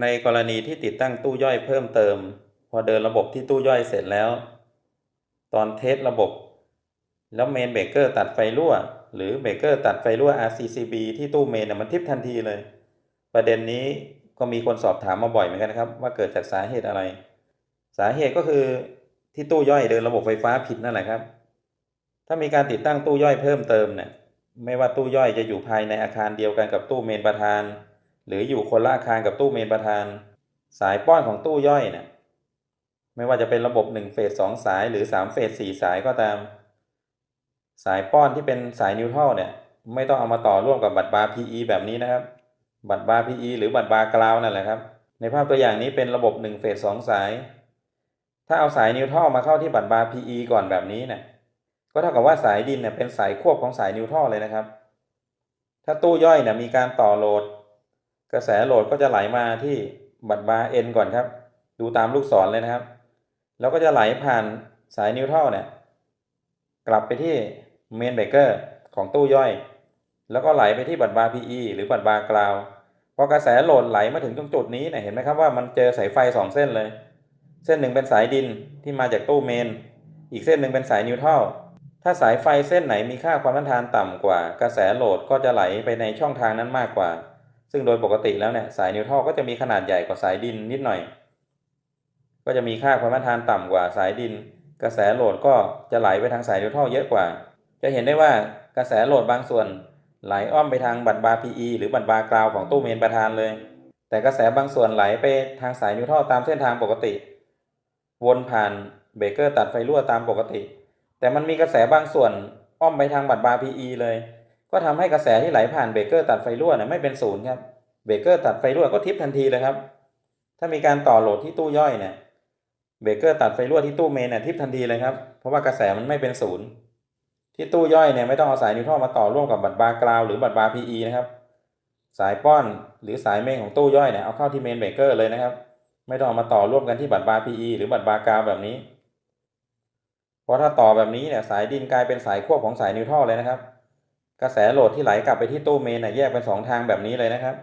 ในกรณีที่ติดตั้งตู้ย่อยเพิ่มเติม พอเดินระบบที่ตู้ย่อยเสร็จแล้ว ตอนเทสระบบ แล้วเมนเบรกเกอร์ตัดไฟรั่ว หรือเบรกเกอร์ตัดไฟรั่ว RCCB ที่ตู้เมนมันทิปทันทีเลย ประเด็นนี้ก็มีคนสอบถามมาบ่อยเหมือนกันนะครับ ว่าเกิดจากสาเหตุอะไร สาเหตุก็คือที่ตู้ย่อยเดินระบบไฟฟ้าผิดนั่นแหละครับ ถ้ามีการติดตั้งตู้ย่อยเพิ่มเติมเนี่ยไม่ว่าตู้ย่อยจะอยู่ภายในอาคารเดียวกันกับตู้เมนประธาน หรืออยู่คนละอาคารกับตู้เมนประธาน สายป้อนของตู้ย่อยเนี่ยไม่ว่าจะเป็นระบบ 1 เฟส 2 สายหรือ 3 เฟส 4 สายก็ตาม สายป้อนที่เป็นสายนิวทรัลเนี่ย ไม่ต้องเอามาต่อร่วมกับบัตรบาร์ PE แบบนี้นะครับ บัตรบาร์ PE หรือบัตรบาร์กราวนั่นแหละครับ ในภาพตัวอย่างนี้เป็นระบบ 1 เฟส 2 สาย ถ้าเอาสายนิวทรัลมาเข้าที่บัตรบาร์ PE ก่อนแบบนี้เนี่ยก็เท่ากับว่าสายดินเนี่ยเป็นสายควบของสายนิวทรัลเลยนะครับ ถ้าตู้ย่อยเนี่ยมีการต่อโหลด กระแสโหลดก็จะไหลมาที่บัตรบาร์ N ก่อนครับ ดูตามลูกศรเลยนะครับ แล้วก็จะไหลผ่านสายนิวทรัลเนี่ยกลับไปที่เมนเบกเกอร์ของตู้ย่อย แล้วก็ไหลไปที่บัตรบาร์ PE หรือบัตรบาร์กราวพอกระแสโหลดไหลมาถึงตรงจุดนี้เนี่ยเห็นไหมครับว่ามันเจอสายไฟสองเส้นเลย เส้นหนึ่งเป็นสายดินที่มาจากตู้เมน อีกเส้นหนึ่งเป็นสายนิวทรัลถ้าสายไฟเส้นไหนมีค่าความต้านทานต่ำกว่า กระแสโหลดก็จะไหลไปในช่องทางนั้นมากกว่า ซึ่งโดยปกติแล้วเนี่ยสายนิวทรัลก็จะมีขนาดใหญ่กว่าสายดินนิดหน่อย ก็จะมีค่าความต้านทานต่ำกว่าสายดิน กระแสโหลดก็จะไหลไปทางสายนิวทรัลเยอะกว่า จะเห็นได้ว่ากระแสโหลดบางส่วนไหลอ้อมไปทางบัตรบาร์ PE หรือบัตรบาร์กราวของตู้เมนประธานเลย แต่กระแสบางส่วนไหลไปทางสายนิวทรัลตามเส้นทางปกติ วนผ่านเบรกเกอร์ตัดไฟรั่วตามปกติ แต่มันมีกระแสบางส่วนอ้อมไปทางบัตรบาร์ PE เลย ก็ทำให้กระแสที่ไหลผ่านเบรกเกอร์ตัดไฟรั่วเนี่ยไม่เป็นศูนย์ครับเบรกเกอร์ตัดไฟรั่วก็ทิปทันทีเลยครับ ถ้ามีการต่อโหลดที่ตู้ย่อยเนี่ยเบรกเกอร์ตัดไฟรั่วที่ตู้เมนเนี่ยทิปทันทีเลยครับเพราะว่ากระแสมันไม่เป็นศูนย์ที่ตู้ย่อยเนี่ยไม่ต้องเอาสายนิวทรัลมาต่อร่วมกับบัตรบาร์กราวหรือบัตรบาร์ PE นะครับสายป้อนหรือสายเมนของตู้ย่อยเนี่ยเอาเข้าที่เมนเบรกเกอร์เลยนะครับ ไม่ต้องเอามาต่อร่วมกันที่บัตรบาร์ PE หรือบัตรบาร์กราวแบบนี้ เพราะถ้าต่อแบบนี้เนี่ยสายดินกลายเป็นสายควบของสายนิวทรัลเลยนะครับ กระแสโหลดที่ไหลกลับไปที่ตู้เมนน่ยแยกเป็นสองทางแบบนี้เลยนะครับ